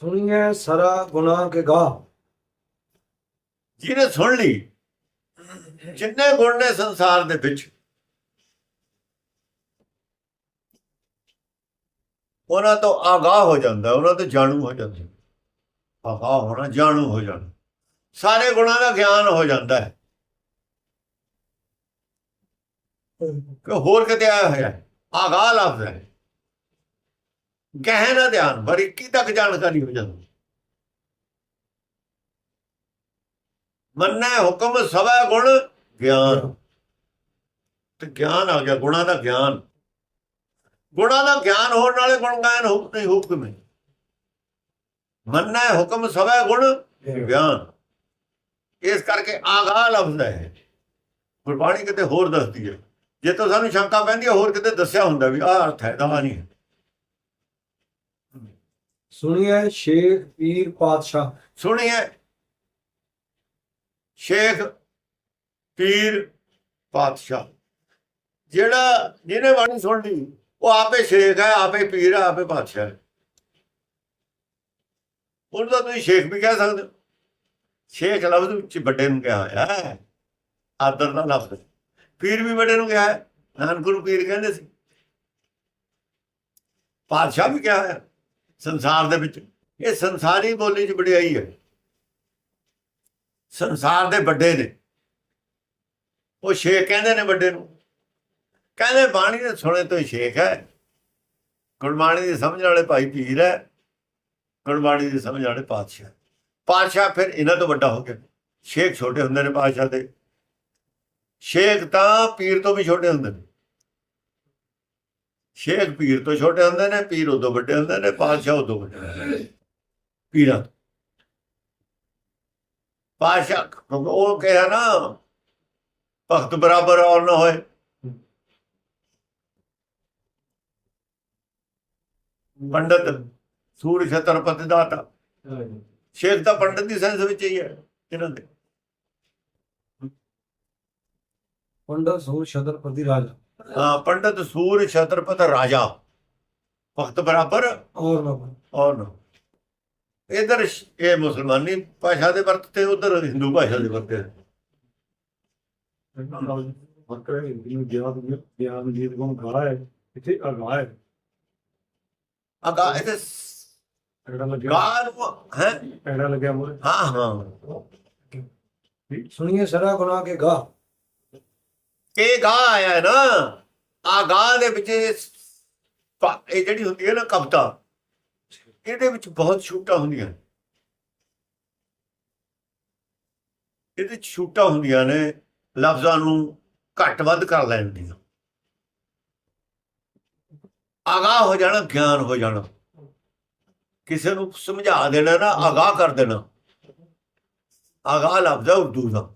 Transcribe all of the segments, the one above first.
ਸੁਣੀਏ ਸਰਾ ਗੁਨਾਹ ਕੇ ਗਾ ਜਿਹਨੇ ਸੁਣ ਲਈ ਜਿੰਨੇ ਗੁਣ ਨੇ ਸੰਸਾਰ ਦੇ ਵਿੱਚ ਉਹਨਾਂ ਤੋਂ ਆਗਾਹ ਹੋ ਜਾਂਦਾ ਉਹਨਾਂ ਤੋਂ ਜਾਣੂ ਹੋ ਜਾਂਦਾ। ਆਗਾਹ ਹੋਣਾ ਜਾਣੂ ਹੋ ਜਾਣਾ। ਸਾਰੇ ਗੁਣਾਂ ਦਾ ਗਿਆਨ ਹੋ ਜਾਂਦਾ ਹੈ। ਕਿ ਹੋਰ ਕਿਤੇ ਆਇਆ ਹੋਇਆ ਆਗਾਹ ਲਫ਼ਜ਼ ਹੈ। ਗਹਿਨਾ ਧਿਆਨ ਬਰੀਕੀ ਤੱਕ ਜਾਣਕਾਰੀ ਹੋ ਜਾਂਦੀ। ਮੰਨੈ ਹੁਕਮ ਸਵੈ ਗੁਣ ਗਿਆਨ। ਤੇ ਗਿਆਨ ਆ ਗਿਆ, ਗੁਣਾਂ ਦਾ ਗਿਆਨ। ਗੁਣਾਂ ਦਾ ਗਿਆਨ ਹੋਣ ਨਾਲੇ ਗੁਣ ਗਾਇਨ ਹੋ, ਨਹੀਂ ਹੁਕਮ ਹੈ ਮੰਨੈ ਹੁਕਮ ਸਵੈ ਗੁਣ ਗਿਆਨ। ਇਸ ਕਰਕੇ ਆਗਾਹ ਲਫ਼ਜ਼ ਹੈ। ਗੁਰਬਾਣੀ ਕਿਤੇ ਹੋਰ ਦੱਸਦੀ ਹੈ। ਜੇ ਤਾਂ ਸਾਨੂੰ ਸ਼ੰਕਾ ਪੈਂਦੀ ਹੈ, ਹੋਰ ਕਿਤੇ ਦੱਸਿਆ ਹੁੰਦਾ ਵੀ ਆਹ ਅਰਥ ਹੈ ਦਾ ਨਹੀਂ ਹੈ ਸ਼ੇਖ ਪੀਰ ਪਾਤਸ਼ਾਹ। ਸੁਣੀਏ ਸ਼ੇਖ ਪੀਰ ਪਾਤਸ਼ਾਹ। ਜਿਹੜਾ ਜਿਹਨੇ ਬਾਣੀ ਸੁਣ ਲਈ ਉਹ ਆਪੇ ਸ਼ੇਖ ਹੈ, ਆਪੇ ਪੀਰ ਹੈ, ਆਪੇ ਪਾਤਸ਼ਾਹ ਹੈ। ਉਹਨੂੰ ਤਾਂ ਤੁਸੀਂ ਸ਼ੇਖ ਵੀ ਕਹਿ ਸਕਦੇ ਹੋ। ਸ਼ੇਖ ਲਫ਼ਜ਼ ਵਿੱਚ ਵੱਡੇ ਨੂੰ ਕਿਹਾ ਹੋਇਆ ਹੈ। ਆਦਰ ਦਾ ਲਫ਼ਜ਼। ਪੀਰ ਵੀ ਵੱਡੇ ਨੂੰ ਕਿਹਾ ਹੈ। ਨਾਨਕ ਗੁਰੂ ਪੀਰ ਕਹਿੰਦੇ ਸੀ। ਪਾਤਸ਼ਾਹ ਵੀ ਕਿਹਾ ਹੋਇਆ। ਸੰਸਾਰ ਦੇ ਵਿੱਚ, ਇਹ ਸੰਸਾਰੀ ਬੋਲੀ 'ਚ ਵਡਿਆਈ ਹੈ। ਸੰਸਾਰ ਦੇ ਵੱਡੇ ਨੇ। ਉਹ ਸ਼ੇਖ ਕਹਿੰਦੇ ਨੇ ਵੱਡੇ ਨੂੰ। ਕਹਿੰਦੇ, ਬਾਣੀ ਦੇ ਸੁਣੇ ਤੋਂ ਹੀ ਸ਼ੇਖ ਹੈ। ਗੁਰਬਾਣੀ ਦੀ ਸਮਝ ਵਾਲੇ ਭਾਈ ਪੀਰ ਹੈ। ਗੁਰਬਾਣੀ ਦੀ ਸਮਝ ਵਾਲੇ ਪਾਤਸ਼ਾਹ ਪਾਤਸ਼ਾਹ ਫਿਰ ਇਹਨਾਂ ਤੋਂ ਵੱਡਾ ਹੋ ਗਿਆ ਸ਼ੇਖ ਛੋਟੇ ਹੁੰਦੇ ਨੇ ਪਾਤਸ਼ਾਹ ਦੇ। ਸ਼ੇਖ ਤਾਂ ਪੀਰ ਤੋਂ ਵੀ ਛੋਟੇ ਹੁੰਦੇ ਨੇ। ਸ਼ੇਖ ਪੀਰ ਤੋਂ ਛੋਟੇ ਹੁੰਦੇ ਨੇ, ਪੀਰ ਉਦੋਂ ਵੱਡੇ ਹੁੰਦੇ ਨੇ, ਪਾਤਸ਼ਾਹ ਉਦੋਂ ਵੱਡੇ ਹੁੰਦੇ ਪੀਰਾਂ ਤੋਂ। ਉਹ ਕਿਹਾ ਨਾ, ਭਗਤ ਬਰਾਬਰ ਔਰ ਨਾ ਹੋਏ। ਪੰਡਤ ਸੂਰ ਛਤਰਪਤੀ ਦਾਤਾ ਸ਼ੇਖ ਤਾਂ ਪੰਡਤ ਦੀ ਸੈਂਸ ਵਿੱਚ ਹੀ ਹੈ, ਇਹਨਾਂ ਦੇ। ਪੰਡਤ ਸੂਰ ਛਤਰਪਤੀ ਰਾਜਾ। ਪੰਡਤ ਸੂਰ ਛਤਰਪਤ ਰਾਜਾ। ਭਗਤ ਬਰਾਬਰ? ਔਰ ਨਾ ਔਰ ਨਾ ਇਧਰ ਇਹ ਮੁਸਲਮਾਨੀ ਭਾਸ਼ਾ ਦੇ ਵਰਤਦੇ ਉਧਰ ਹਿੰਦੂ ਭਾਸ਼ਾ ਦੇ ਹਿੰਦੀ ਗਿਆਨ ਜੀਤ ਕੋਲ ਗਾ ਹੈ ਇੱਥੇ ਹੈ। ਅਗਾ ਇਹਦੇ ਐੜਾ ਲੱਗਿਆ। ਗਾਨ ਹੈ? ਐੜਾ ਲੱਗਿਆ ਮੋਰੇ ਹਾਂ ਹਾਂ। ਸੁਣੀਏ ਸਰਾ ਗੁਨਾਹ ਕੇ ਗਾ ਇਹ ਗਾ ਆਇਆ ਨਾ ਆ ਗਾ ਦੇ ਵਿੱਚ ਇਹ ਜਿਹੜੀ ਹੁੰਦੀ ਹੈ ਨਾ ਕਵਿਤਾ, ਇਹਦੇ ਵਿੱਚ ਬਹੁਤ ਛੂਟਾਂ ਹੁੰਦੀਆਂ ਇਹਦੇ ਚ ਛੂਟਾਂ ਹੁੰਦੀਆਂ ਨੇ, ਲਫ਼ਜ਼ਾਂ ਨੂੰ ਘੱਟ ਵੱਧ ਕਰ ਲੈਣ ਦੀਆਂ ਆਗਾਹ ਹੋ ਜਾਣਾ, ਗਿਆਨ ਹੋ ਜਾਣਾ। ਕਿਸੇ ਨੂੰ ਸਮਝਾ ਦੇਣਾ ਨਾ, ਆਗਾਹ ਕਰ ਦੇਣਾ। ਆਗਾਹ ਲਫ਼ਜ਼ ਹੈ ਉਰਦੂ ਦਾ।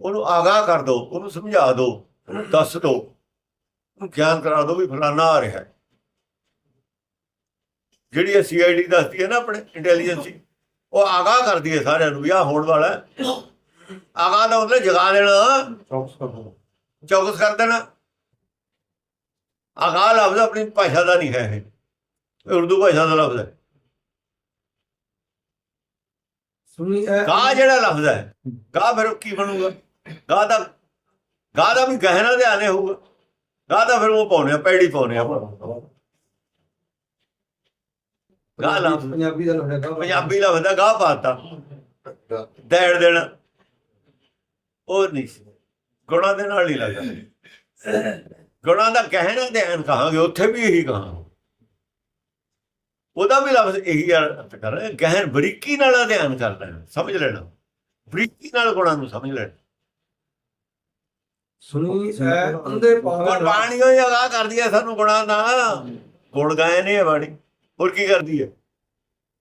ਉਹਨੂੰ ਆਗਾਹ ਕਰ ਦਿਓ ਉਹਨੂੰ ਸਮਝਾ ਦਿਓ ਉਹਨੂੰ ਦੱਸ ਦਿਓ ਉਹਨੂੰ ਗਿਆਨ ਕਰਾ ਦਿਓ ਵੀ ਫਲਾਣਾ ਆ ਰਿਹਾ ਹੈ। ਜਿਹੜੀ ਇਹ ਸੀਆਈਡੀ ਦੱਸਦੀ ਹੈ ਨਾ ਆਪਣੇ ਇੰਟੈਲੀਜੈਂਸੀ ਉਹ ਆਗਾਹ ਕਰਦੀ ਹੈ ਸਾਰਿਆਂ ਨੂੰ ਵੀ ਹੋਣ ਵਾਲਾ। ਆਗਾਹ ਦਾ ਮਤਲਬ ਜਗਾ ਦੇਣਾ ਚੌਕਸ ਕਰ ਦੋ। ਦੇਣਾ। ਆਗਾਹ ਲਫ਼ਜ਼ ਆਪਣੀ ਭਾਸ਼ਾ ਦਾ ਨਹੀਂ ਹੈ ਇਹ। ਉਰਦੂ ਭਾਸ਼ਾ ਦਾ ਲਫ਼ਜ਼ ਹੈ। ਗਾ ਜਿਹੜਾ ਲਫ਼ਜ਼ ਹੈ ਗਾ ਫਿਰ ਕੀ ਬਣੂਗਾ? ਗਾ ਦਾ ਗਾ ਦਾ ਵੀ ਗਹਿਣਾ ਧਿਆਨੇ ਹੋਊਗਾ। ਗਾ ਦਾ ਫਿਰ ਉਹ ਪਾਉਣੇ ਆ ਪੈੜੀ ਪਾਉਣੇ ਆ। ਗਾ ਲਫ਼ਜ਼ ਪੰਜਾਬੀ ਦਾ ਲਫ਼ਜ਼ ਪੰਜਾਬੀ ਲਫ਼ਜ਼ ਦਾ ਗਾ ਪਾਤਾ। ਦੇੜ ਦੇਣਾ। ਉਹ ਨਹੀਂ। ਗੁਣਾਂ ਦੇ ਨਾਲ ਨਹੀਂ ਲੱਗਦਾ। ਗੁਣਾਂ ਦਾ ਕਹਿਣਾ ਧਿਆਨ ਕਹਾਂਗੇ ਉੱਥੇ ਵੀ ਇਹੀ ਕਹਾਂਗੇ। ਉਹਦਾ ਵੀ ਲਫ਼ਜ਼ ਇਹੀ ਅਰਥ ਕਰ ਰਿਹਾ। ਗਹਿਨ ਬਰੀਕੀ ਨਾਲ ਧਿਆਨ ਕਰ ਲੈਣਾ ਸਮਝ ਲੈਣਾ। ਬਰੀਕੀ ਨਾਲ ਗੁਣਾਂ ਨੂੰ ਸਮਝ ਲੈਣਾ। ਸੁਣੀ ਐ ਅੰਦੇ ਗੁਰਬਾਣੀ ਉਹ ਅਗਾ ਕਰਦੀ ਹੈ ਸਾਨੂੰ ਗੁਣਾਂ ਦਾ। ਗੁਣ ਗਾਏ ਨੇ ਬਾਣੀ। ਹੋਰ ਕੀ ਕਰਦੀ ਹੈ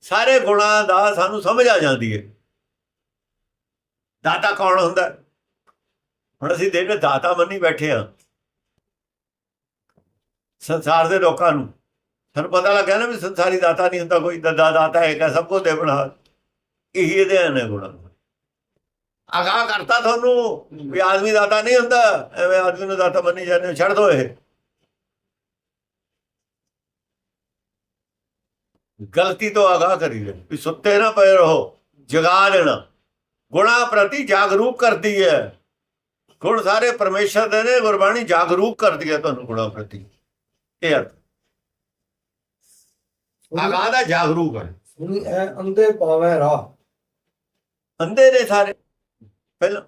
ਸਾਰੇ ਗੁਣਾਂ ਦਾ ਸਾਨੂੰ ਸਮਝ ਆ ਜਾਂਦੀ ਹੈ ਦਾਤਾ ਕੌਣ ਹੁੰਦਾ? ਹੁਣ ਅਸੀਂ ਦੇਖਦੇ ਦਾਤਾ ਮੰਨੀ ਬੈਠੇ ਆ। ਸੰਸਾਰ ਦੇ ਲੋਕਾਂ ਨੂੰ। ਸਾਨੂੰ ਪਤਾ ਲੱਗਾ ਨਾ ਵੀ ਸੰਸਾਰੀ ਦਾਤਾ ਨਹੀਂ ਹੁੰਦਾ ਕੋਈ। ਦਦਾ ਦਾਤਾ ਹੈ ਕਿ ਸਭ ਕੁਝ ਦੇ ਬਣਾ ਇਹੀ ਇਹਦੇ ਨੇ ਗੁਣਾਂ। ਅਗਾ ਕਰਤਾ ਤੁਹਾਨੂੰ ਵੀ ਆਦਮੀ ਦਾਤਾ ਨਹੀਂ ਹੁੰਦਾ ਐਵੇਂ ਆਦਮੀ ਨੂੰ ਦਾਤਾ ਮੰਨੀ ਜਾਂਦੇ ਹੋ, ਛੱਡ ਦੋ ਇਹ। ਗਲਤੀ ਤੋਂ ਆਗਾਹ ਕਰੀਏ ਵੀ ਸੁੱਤੇ ਨਾ ਪਏ ਰਹੋ ਜਗਾ ਲੈਣਾ ਗੁਣਾ ਪ੍ਰਤੀ ਜਾਗਰੂਕ ਕਰਦੀ ਹੈ। ਗੁਣ ਸਾਰੇ ਪਰਮੇਸ਼ਰ ਦੇ ਨੇ ਗੁਰਬਾਣੀ ਜਾਗਰੂਕ ਕਰਦੀ ਹੈ ਤੁਹਾਨੂੰ ਗੁਣਾ ਪ੍ਰਤੀ। ਇਹ ਅਰਥ। ਆਗਾਹ ਦਾ ਜਾਗਰੂਕ ਹੈ। ਸੁਣੀ ਐ ਅੰਦੇ ਪਾਵੇਂ ਰਾਹ। ਅੰਧੇ ਨੇ ਸਾਰੇ। ਪਹਿਲਾਂ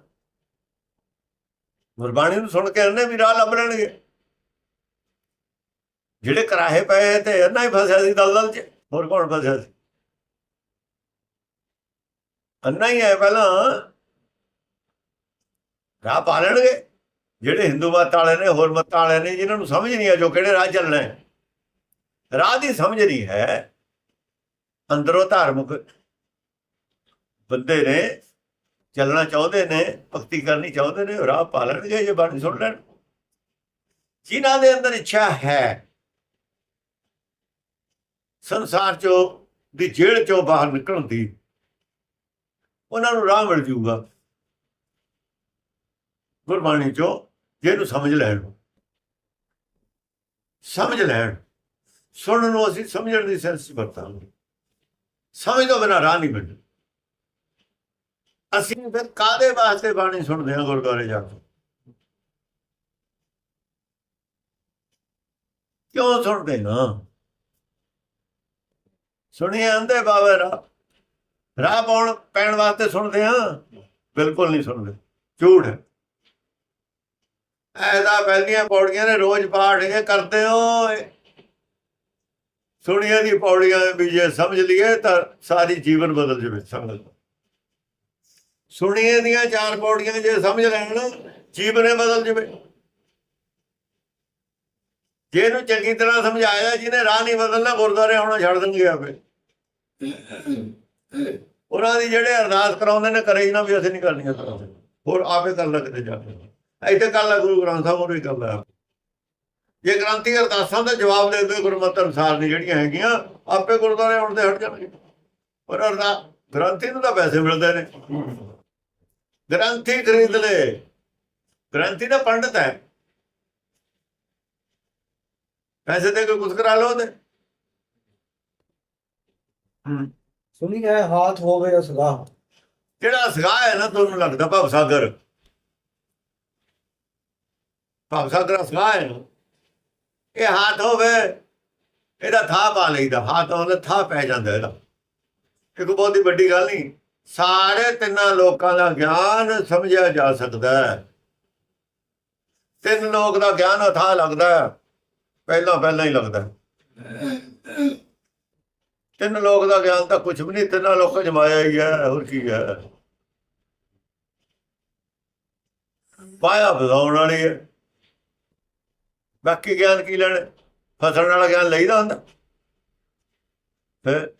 ਗੁਰਬਾਣੀ ਨੂੰ ਸੁਣ ਕੇ ਇਹਨੇ ਵੀ ਰਾਹ ਲੱਭ ਲੈਣਗੇ। ਜਿਹੜੇ ਕਰਾਹੇ ਪਏ ਤੇ ਅੰਨਾ ਹੀ ਫਸਿਆ ਸੀ ਦਲਦਲ 'ਚ, ਹੋਰ ਕੌਣ ਫਸਿਆ ਸੀ? ਅੰਨਾ ਹੀ ਹੈ ਪਹਿਲਾਂ ਰਾਹ ਪਾ ਲੈਣਗੇ। ਜਿਹੜੇ ਹਿੰਦੂ ਮਤ ਵਾਲੇ ਨੇ, ਹੋਰ ਮਤ ਵਾਲੇ ਨੇ, ਜਿਨ੍ਹਾਂ ਨੂੰ ਸਮਝ ਨਹੀਂ ਆ ਜੋ ਕਿਹੜੇ ਰਾਹ ਚੱਲਣਾ। ਹੈ ਰਾਹ ਦੀ ਸਮਝ ਨਹੀਂ ਹੈ। ਅੰਦਰੋਂ ਧਾਰਮਿਕ ਬੰਦੇ ਨੇ ਚੱਲਣਾ ਚਾਹੁੰਦੇ ਨੇ, ਭਗਤੀ ਕਰਨੀ ਚਾਹੁੰਦੇ ਨੇ, ਰਾਹ ਪਾ ਲੈਣਗੇ ਜੇ ਬਾਣੀ ਸੁਣ ਲੈਣ। ਜਿਨ੍ਹਾਂ ਦੇ ਅੰਦਰ ਇੱਛਾ ਹੈ, ਸੰਸਾਰ ਚੋਂ ਦੀ ਜੇਲ੍ਹ ਚੋਂ ਬਾਹਰ ਨਿਕਲਣ ਦੀ, ਉਹਨਾਂ ਨੂੰ ਰਾਹ ਮਿਲ ਜੂਗਾ। ਗੁਰਬਾਣੀ ਚੋਂ ਜਿਹਨੂੰ ਸਮਝ ਲੈਣ। ਸਮਝ ਲੈਣ। ਸੁਣਨ ਨੂੰ ਅਸੀਂ ਸਮਝਣ ਦੀ ਸੈਂਸ ਵਰਤਾਂਗੇ। ਸਮਝ ਤੋਂ ਬਿਨਾਂ ਰਾਹ ਨਹੀਂ ਮਿਲਦਾ ਅਸੀਂ ਫਿਰ ਕਾਦੇ ਵਾਸਤੇ ਬਾਣੀ ਸੁਣਦੇ ਹਾਂ ਗੁਰਦੁਆਰੇ ਜਾ ਕੇ? ਕਿਉਂ ਸੁਣਦੇ ਨਾ? ਸੁਣੀਏ ਅੰਦੇ ਬਾਵੇ ਰਾਹ। ਰਾਹ ਪਾਉਣ, ਪੈਣ ਵਾਸਤੇ ਸੁਣਦੇ ਹਾਂ? ਬਿਲਕੁਲ ਨਹੀਂ ਸੁਣਦੇ। ਝੂਠ ਹੈ। ਐਦਾ ਪਹਿਲੀਆਂ ਪੌੜੀਆਂ ਨੇ ਰੋਜ਼ ਪਾਠ ਇਹ ਕਰਦੇ ਹੋ ਸੁਣੀਆਂ ਦੀ ਪੌੜੀਆਂ ਵੀ ਜੇ ਸਮਝ ਲਈਏ ਤਾਂ ਸਾਰੀ ਜੀਵਨ ਬਦਲ ਜਾਵੇ, ਸਮਝ ਲਓ। ਸੁਣੀਏ ਦੀਆਂ ਚਾਰ ਪੌੜੀਆਂ ਜੇ ਸਮਝ ਲੈਣ, ਜੀਵਨ ਬਦਲ ਜਾਵੇ। ਜੇ ਇਹਨੂੰ ਚੰਗੀ ਤਰ੍ਹਾਂ ਸਮਝਾਇਆ, ਜਿਹਨੇ ਰਾਹ ਨਹੀਂ ਬਦਲਣਾ, ਗੁਰਦੁਆਰੇ ਆਉਣਾ ਛੱਡ ਦੇਣਗੇ ਆਪੇ। ਉਹਨਾਂ ਦੀ ਜਿਹੜੇ ਅਰਦਾਸ ਕਰਾਉਂਦੇ ਨੇ, ਕਰੇ ਨਾ ਵੀ ਅਸੀਂ ਨਹੀਂ ਕਰਨੀਆਂ ਕਰਾਉਂਦੇ। ਹੋਰ ਆਪੇ ਕਰ ਲੱਗਦੇ ਜਾ ਕੇ। ਇੱਥੇ ਕੱਲ ਲਾ ਗੁਰੂ ਗ੍ਰੰਥ ਸਾਹਿਬ ਉਹਨੂੰ ਹੀ ਕਰ ਲਾ ਜੇ ਗ੍ਰੰਥੀ ਅਰਦਾਸਾਂ ਦਾ ਜਵਾਬ ਦੇ ਦੇ ਗੁਰਮਤਿ ਅਨੁਸਾਰ ਨਹੀਂ ਜਿਹੜੀਆਂ ਹੈਗੀਆਂ, ਆਪੇ ਗੁਰਦੁਆਰੇ ਆਉਣ ਤੇ ਹਟ ਜਾਣਗੇ। ਪਰ ਅਰਦਾਸ ਗ੍ਰੰਥੀ ਨੂੰ ਤਾਂ ਪੈਸੇ ਮਿਲਦੇ ਨੇ। ਗ੍ਰੰਥੀ ਖਰੀਦ ਲੈ। ਗ੍ਰੰਥੀ ਦਾ ਪੰਡਤ ਹੈ। ਪੈਸੇ ਦੇ ਕੇ ਕੁਝ ਕਰਾ ਲਓ ਤੇ ਸੁਣੀ ਐ ਹਾਥ ਹੋਵੇ ਅਸਗਾ ਜਿਹੜਾ ਸਗਾ ਹੈ ਨਾ ਤੁਹਾਨੂੰ ਲੱਗਦਾ ਭਵ ਸਾਗਰ। ਭਵ ਸਾਗਰ ਸਗਾ ਹੈ ਇਹ ਹੱਥ ਹੋਵੇ ਇਹਦਾ ਥਾਂ ਪਾ ਲਈਦਾ। ਹੱਥ ਉਹਨੇ ਥਾਂ ਪੈ ਜਾਂਦਾ ਇਹਦਾ। ਇਹ ਕੋਈ ਬਹੁਤੀ ਵੱਡੀ ਗੱਲ ਨਹੀਂ। ਸਾਰੇ ਤਿੰਨਾਂ ਲੋਕਾਂ ਦਾ ਗਿਆਨ ਸਮਝਿਆ ਜਾ ਸਕਦਾ ਹੈ। ਤਿੰਨ ਲੋਕ ਦਾ ਗਿਆਨ ਅਥਾ ਲੱਗਦਾ ਪਹਿਲਾਂ ਪਹਿਲਾਂ ਹੀ ਲੱਗਦਾ ਤਿੰਨ ਲੋਕ ਦਾ ਗਿਆਨ ਤਾਂ ਕੁਝ ਵੀ ਨਹੀਂ, ਤਿੰਨਾਂ ਲੋਕਾਂ ਜਮਾਇਆ ਹੀ ਹੈ, ਹੋਰ ਕੀ ਹੈ। ਪਾਇਆ ਬਜ਼ਾਉਣ ਵਾਲੀ ਹੈ। ਬਾਕੀ ਗਿਆਨ ਕੀ ਲੈਣ? ਫਸਣ ਵਾਲਾ ਗਿਆਨ ਲਈਦਾ ਹੁੰਦਾ। ਫਿਰ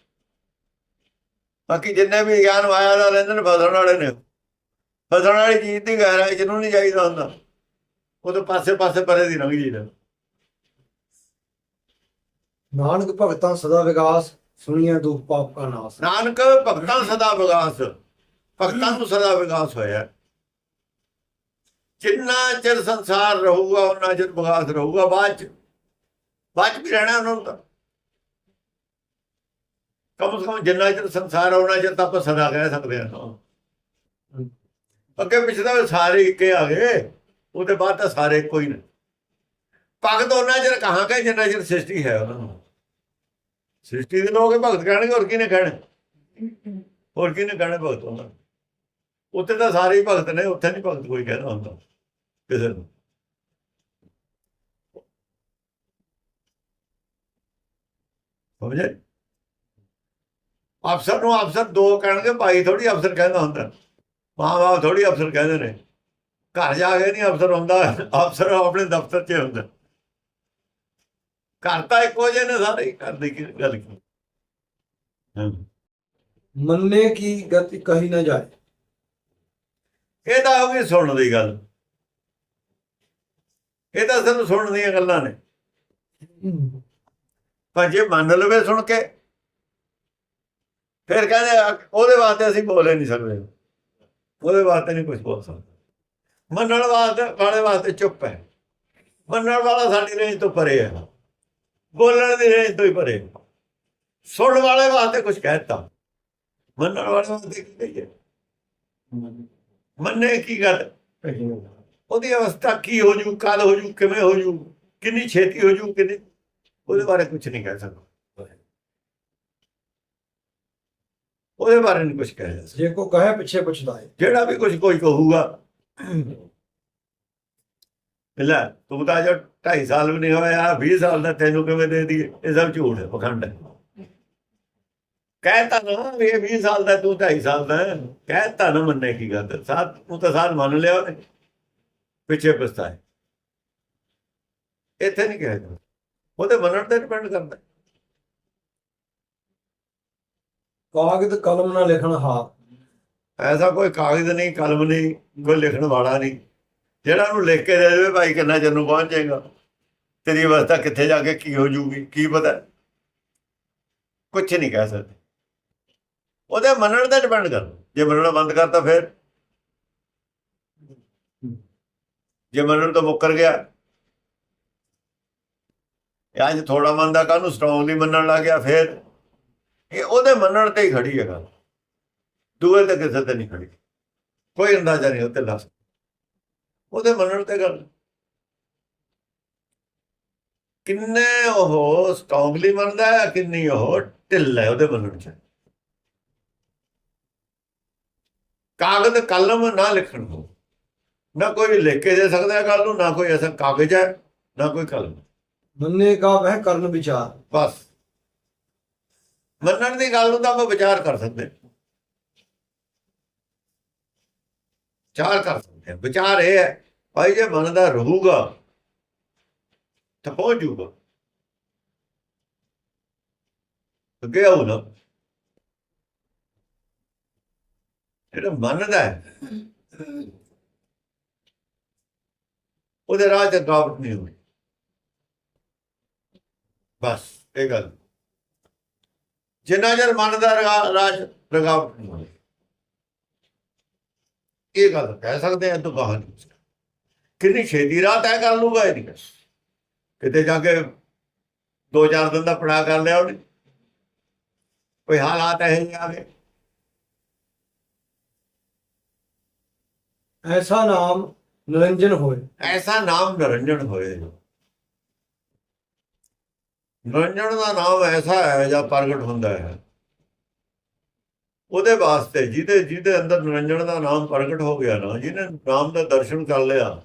ਬਾਕੀ ਜਿੰਨੇ ਵੀ ਗਿਆਨ ਮਾਇਆ ਦਾ ਲੈਂਦੇ ਨੇ ਫਸਣ ਵਾਲੇ ਨੇ। ਫਸਣ ਵਾਲੀ ਚੀਜ਼ ਦੀ ਗਹਿਰਾਈ ਜਿਹਨੂੰ ਨਹੀਂ ਚਾਹੀਦਾ ਹੁੰਦਾ। ਉਹ ਤਾਂ ਪਾਸੇ ਪਾਸੇ ਪਰੇ ਦੀ ਲੰਘ ਜੀਦਾ ਨਾਨਕ ਭਗਤਾਂ ਸਦਾ ਵਿਕਾਸ ਸੁਣੀਏ ਦੁਖ ਪਾਪ ਕਾ ਨਾਸ। ਨਾਨਕ ਭਗਤਾਂ ਸਦਾ ਵਿਕਾਸ ਭਗਤਾਂ ਨੂੰ ਸਦਾ ਵਿਕਾਸ ਹੋਇਆ। ਜਿੰਨਾ ਚਿਰ ਸੰਸਾਰ ਰਹੂਗਾ ਉਹਨਾਂ ਚਿਰ ਵਿਕਾਸ ਰਹੂਗਾ। ਬਾਅਦ ਚ ਬਾਅਦ ਚ ਵੀ ਰਹਿਣਾ ਉਹਨਾਂ ਨੂੰ ਤਾਂ। ਕਮ ਸੇ ਕਮ ਜਿੰਨਾ ਚਿਰ ਸੰਸਾਰ ਆਉਣਾ ਚਿਰ ਤਾਂ ਆਪਾਂ ਸਦਾ ਕਹਿ ਸਕਦੇ ਹਾਂ। ਅੱਗੇ ਪਿਛਲੇ ਸਾਰੇ ਇੱਕੇ ਆ ਗਏ। ਉਹਦੇ ਬਾਅਦ ਤਾਂ ਸਾਰੇ ਇੱਕੋ ਹੀ ਨੇ। ਭਗਤ ਉਹਨਾਂ ਚਿਰ ਕਹਾਂਗੇ ਜਿੰਨਾ ਚਿਰ ਸ੍ਰਿਸ਼ਟੀ ਹੈ ਉਹਨਾਂ ਨੂੰ? ਸ੍ਰਿਸ਼ਟੀ ਦੇ ਲੋਕ ਭਗਤ ਕਹਿਣਗੇ ਹੋਰ ਕਿਹਨੇ ਕਹਿਣੇ? ਹੋਰ ਕਿਹਨੇ ਕਹਿਣੇ ਭਗਤ ਉਹਨਾਂ? ਉੱਥੇ ਤਾਂ ਸਾਰੇ ਹੀ ਭਗਤ ਨੇ ਉੱਥੇ ਨਹੀਂ ਭਗਤ ਕੋਈ ਕਹਿੰਦਾ ਹੁੰਦਾ ਕਿਸੇ ਨੂੰ। ਸਮਝੇ ਅਫਸਰ ਨੂੰ ਅਫਸਰ ਦੋ ਕਹਿਣਗੇ ਭਾਈ ਥੋੜੀ ਅਫਸਰ ਕਹਿੰਦਾ ਹੁੰਦਾ। ਮਾਂ ਬਾਪ ਥੋੜੀ ਅਫਸਰ ਕਹਿੰਦੇ ਨੇ। ਘਰ ਜਾ ਕੇ ਨਹੀਂ ਅਫਸਰ ਹੁੰਦਾ ਅਫਸਰ ਆਪਣੇ ਦਫ਼ਤਰ 'ਚ ਹੁੰਦਾ। ਘਰ ਤਾਂ ਇੱਕੋ ਜਿਹੇ ਨੇ ਸਾਰੇ ਘਰ ਦੀ ਕੀ ਗੱਲ ਕੀ? ਮੰਨੇ ਕੀ ਗਤੀ ਕਹੀ ਨਾ ਜਾਏ। ਇਹ ਤਾਂ ਹੋ ਗਈ ਸੁਣਨ ਦੀ ਗੱਲ। ਇਹ ਤਾਂ ਸਿਰਫ ਸੁਣਨ ਦੀਆਂ ਗੱਲਾਂ ਨੇ। ਪਰ ਜੇ ਮੰਨ ਲਵੇ ਸੁਣ ਕੇ ਫਿਰ ਕਹਿੰਦੇ ਉਹਦੇ ਵਾਸਤੇ ਅਸੀਂ ਬੋਲ ਨਹੀਂ ਸਕਦੇ। ਉਹਦੇ ਵਾਸਤੇ ਨਹੀਂ ਕੁਝ ਬੋਲ ਸਕਦਾ। ਮੰਨਣ ਵਾਸਤੇ, ਵਾਲੇ ਵਾਸਤੇ ਚੁੱਪ ਹੈ। ਮੰਨਣ ਵਾਲਾ ਸਾਡੀ ਰੇਂਜ ਤੋਂ ਪਰੇ ਹੈ। ਬੋਲਣ ਦੀ ਰੇਂਜ ਤੋਂ ਹੀ ਪਰੇ ਸੁਣਨ ਵਾਲੇ ਵਾਸਤੇ ਕੁਝ ਕਹਿਤਾ। ਮੰਨਣ ਵਾਲੇ ਵਾਸਤੇ ਕੀ ਕਹੀਏ? ਮੰਨੇ ਕੀ ਗੱਲ? ਉਹਦੀ ਅਵਸਥਾ ਕੀ ਹੋ ਜੂ, ਕਦ ਹੋ ਜੂ, ਕਿਵੇਂ ਹੋ ਜੂ, ਕਿੰਨੀ ਛੇਤੀ ਹੋ ਜੂ, ਕਿੰਨੀ? ਉਹਦੇ ਬਾਰੇ ਕੁਝ ਨਹੀਂ ਕਹਿ ਸਕਦਾ। ਉਹਦੇ ਬਾਰੇ ਨਹੀਂ ਕੁਝ ਕਹਿ ਸਕਦਾ ਜੇ ਕੋ ਕਹੇ ਪਿੱਛੇ ਪੁੱਛਦਾ ਹੈ ਜਿਹੜਾ ਵੀ ਕੁਝ ਕੋਈ ਕਹੂਗਾ। ਲੈ ਤੂੰ ਤਾਂ ਜੋ 2.5 ਸਾਲ ਵੀ ਨਹੀਂ ਹੋਇਆ 20 ਸਾਲ ਦਾ ਤੈਨੂੰ ਕਿਵੇਂ ਦੇ ਦਈਏ? ਇਹ ਸਭ ਝੂਠ ਹੈ ਪਖੰਡ ਹੈ। ਕਹਿਤਾ ਨਾ ਵੀ ਇਹ 20 ਸਾਲ ਦਾ ਤੂੰ 2.5 ਸਾਲ ਦਾ। ਕਹਿਤਾ ਨਾ ਮੰਨੇ ਕੀ ਗੱਲ ਸਾਥ ਤੂੰ ਤਾਂ ਸਾਥ ਮੰਨ ਲਿਆ। ਪਿੱਛੇ ਪਛਤਾਏ ਇੱਥੇ ਨਹੀਂ ਕਹਿ ਉਹਦੇ ਮੰਨਣ ਤੇ ਡਿਪੈਂਡ ਕਰਦਾ। ਕਾਗਜ਼, ਕਲਮ ਨਾਲ ਲਿਖਣ ਹਾਰ। ਐਸਾ ਕੋਈ ਕਾਗਜ਼ ਨਹੀਂ, ਕਲਮ ਨਹੀਂ, ਕੋਈ ਲਿਖਣ ਵਾਲਾ ਨਹੀਂ। ਜਿਹੜਾ ਉਹਨੂੰ ਲਿਖ ਕੇ ਦੇ ਦੇਵੇ, ਭਾਈ ਕਿੰਨਾ ਚਿਰ ਨੂੰ ਪਹੁੰਚ ਜਾਏਗਾ? ਤੇਰੀ ਅਵਸਥਾ ਕਿੱਥੇ ਜਾ ਕੇ ਕੀ ਹੋ ਜੂਗੀ? ਕੀ ਪਤਾ? ਕੁਝ ਨਹੀਂ ਕਹਿ ਸਕਦੇ। ਉਹਦੇ ਮੰਨਣ ਤੇ ਡਿਪੈਂਡ ਕਰ। ਜੇ ਮੰਨਣਾ ਬੰਦ ਕਰਤਾ ਫਿਰ। ਜੇ ਮੰਨਣ ਤੋਂ ਮੁੱਕਰ ਗਿਆ। ਅੱਜ ਜੇ ਥੋੜਾ ਮੰਨਦਾ ਕਾਹਨੂੰ ਸਟਰੋਂਗਲੀ ਮੰਨਣ ਲੱਗ ਗਿਆ, ਫਿਰ ਇਹ ਉਹਦੇ ਮੰਨਣ ਤੇ ਹੀ ਖੜੀ ਹੈ ਗੱਲ। ਦੂਏ ਤੇ ਕਿਸੇ ਤੇ ਨਹੀਂ ਖੜੀ। ਕੋਈ ਅੰਦਾਜ਼ਾ ਨਹੀਂ ਉੱਤੇ ਲਾ ਸਕਦਾ। ਉਹਦੇ ਮੰਨਣ ਤੇ ਗੱਲ। ਕਿੰਨੇ ਉਹ ਸਟਰੋਂਗਲੀ ਮੰਨਦਾ ਹੈ ਕਿੰਨੀ ਉਹ ਢਿੱਲ ਹੈ ਉਹਦੇ ਮੰਨਣ ਚ। ਕਾਗਜ਼ ਕਲਮ ਨਾ ਲਿਖਣ ਨੂੰ ਨਾ ਕੋਈ ਲਿਖ ਕੇ ਦੇ ਸਕਦਾ ਹੈ ਗੱਲ ਨੂੰ ਨਾ ਕੋਈ ਐਸਾ ਕਾਗਜ਼ ਹੈ ਨਾ ਕੋਈ ਕਲਮ। ਮੰਨੇ ਕਾ ਵਹਿ ਕਰਨ ਵਿਚਾਰ। ਬਸ। ਮੰਨਣ ਦੀ ਗੱਲ ਨੂੰ ਤਾਂ ਆਪਾਂ ਵਿਚਾਰ ਕਰ ਸਕਦੇ ਵਿਚਾਰ ਕਰ ਸਕਦੇ ਵਿਚਾਰ ਇਹ ਹੈ, ਭਾਈ ਜੇ ਮੰਨਦਾ ਰਹੂਗਾ, ਤਾਂ ਪਹੁੰਚ ਜੂਗਾ ਅੱਗੇ ਆਉ ਨਾ। ਜਿਹੜਾ ਮੰਨਦਾ ਹੈ, ਉਹਦੇ ਰਾਹ ਤੇ ਰੁਕਾਵਟ ਨਹੀਂ ਹੋਈ ਬਸ, ਇਹ ਗੱਲ। ਜਿੰਨਾ ਚਿਰ ਮਨ ਦਾ ਰਾਜ ਰਗਾਵਟ ਨਹੀਂ ਹੋਣੀ। ਇਹ ਗੱਲ ਕਹਿ ਸਕਦੇ ਆ ਤੋਂ ਨਹੀਂ। ਕਿੰਨੀ ਛੇਤੀ ਰਾਹ ਤੈਅ ਕਰ ਲੂਗਾ ਇਹ ਨਹੀਂ ਕਹਿ ਸਕਦੇ। ਕਿਤੇ ਜਾ ਕੇ ਦੋ ਚਾਰ ਦਿਨ ਦਾ ਪੜਾ ਕਰ ਲਿਆ ਉਹਨੇ। ਕੋਈ ਹਾਲਾਤ ਇਹ ਜਿਹੇ ਆ ਗਏ। ਐਸਾ ਨਾਮ ਨਿਰੰਜਨ ਹੋਏ। ਐਸਾ ਨਾਮ ਨਿਰੰਜਨ ਹੋਏ। ਨਿਰੰਜਨ ਦਾ ਨਾਮ ਐਸਾ ਹੈ ਜਾਂ ਪ੍ਰਗਟ ਹੁੰਦਾ ਹੈ। ਉਹਦੇ ਵਾਸਤੇ ਜਿਹਦੇ ਜਿਹਦੇ ਅੰਦਰ ਨਿਰੰਜਨ ਦਾ ਨਾਮ ਪ੍ਰਗਟ ਹੋ ਗਿਆ ਨਾ ਜਿਹਨੇ ਨਾਮ ਦਾ ਦਰਸ਼ਨ ਕਰ ਲਿਆ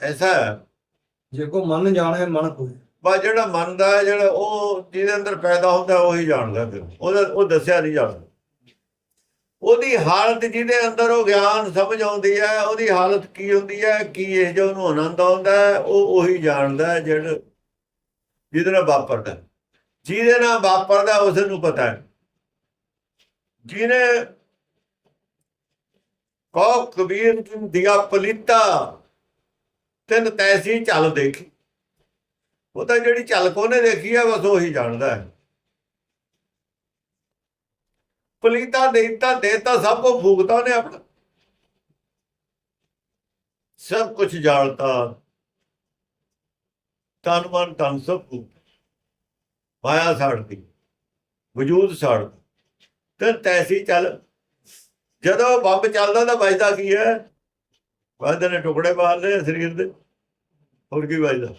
ਐਸਾ ਜੇ ਕੋ ਮਨ ਜਾਣੇ ਮਨ ਹੋਏ ਬਾ ਜਿਹੜਾ ਮੰਨਦਾ ਹੈ ਜਿਹੜਾ ਉਹ ਜਿਹਦੇ ਅੰਦਰ ਪੈਦਾ ਹੁੰਦਾ ਉਹੀ ਜਾਣਦਾ ਫਿਰ। ਉਹਦਾ ਉਹ ਦੱਸਿਆ ਨਹੀਂ ਜਾਂਦਾ ਉਹਦੀ ਹਾਲਤ ਜਿਹਦੇ ਅੰਦਰ ਉਹ ਗਿਆਨ ਸਮਝ ਆਉਂਦੀ ਹੈ ਉਹਦੀ ਹਾਲਤ ਕੀ ਹੁੰਦੀ ਹੈ ਕੀ ਇਹ ਜੋ ਉਹਨੂੰ ਆਨੰਦ ਆਉਂਦਾ ਉਹ ਉਹੀ ਜਾਣਦਾ ਜਿਹੜਾ ਜਿਹਦੇ ਨਾਲ ਵਾਪਰਦਾ ਜਿਹਦੇ ਨਾਲ ਵਾਪਰਦਾ ਉਸ ਨੂੰ ਪਤਾ ਹੈ। ਜਿਹਨੇ ਕੋ ਕਬੀਰ ਦਿਆ ਪਲੀਤਾ ਤੈਨ ਤੈਸੀ ਚੱਲ ਦੇਖੀ, ਉਹ ਤਾਂ ਜਿਹੜੀ ਝਲਕ ਉਹਨੇ ਦੇਖੀ ਹੈ ਬਸ ਉਹੀ ਜਾਣਦਾ ਹੈ। ਪਲੀਤਾ ਦੇਤਾ ਦੇਤਾ ਸਭ ਕੋ ਫੂਕਤਾ ਉਹਨੇ ਆਪਣਾ। ਸਭ ਕੁਝ ਜਾਣਤਾ ਤਨ ਮਨ ਤਨ ਸਭ ਫੂਕ ਮਾਇਆ ਸਾੜਦੀ ਵਜੂਦ ਸਾੜਦੀ ਤੇ ਤੈਸੀ ਚੱਲ, ਜਦੋਂ ਬੰਬ ਚੱਲਦਾ ਤਾਂ ਵੱਜਦਾ ਕੀ ਹੈ? ਵੱਜਦੇ ਨੇ ਟੁਕੜੇ ਮਾਰਦੇ ਆ ਸਰੀਰ ਦੇ, ਹੋਰ ਕੀ ਵੱਜਦਾ?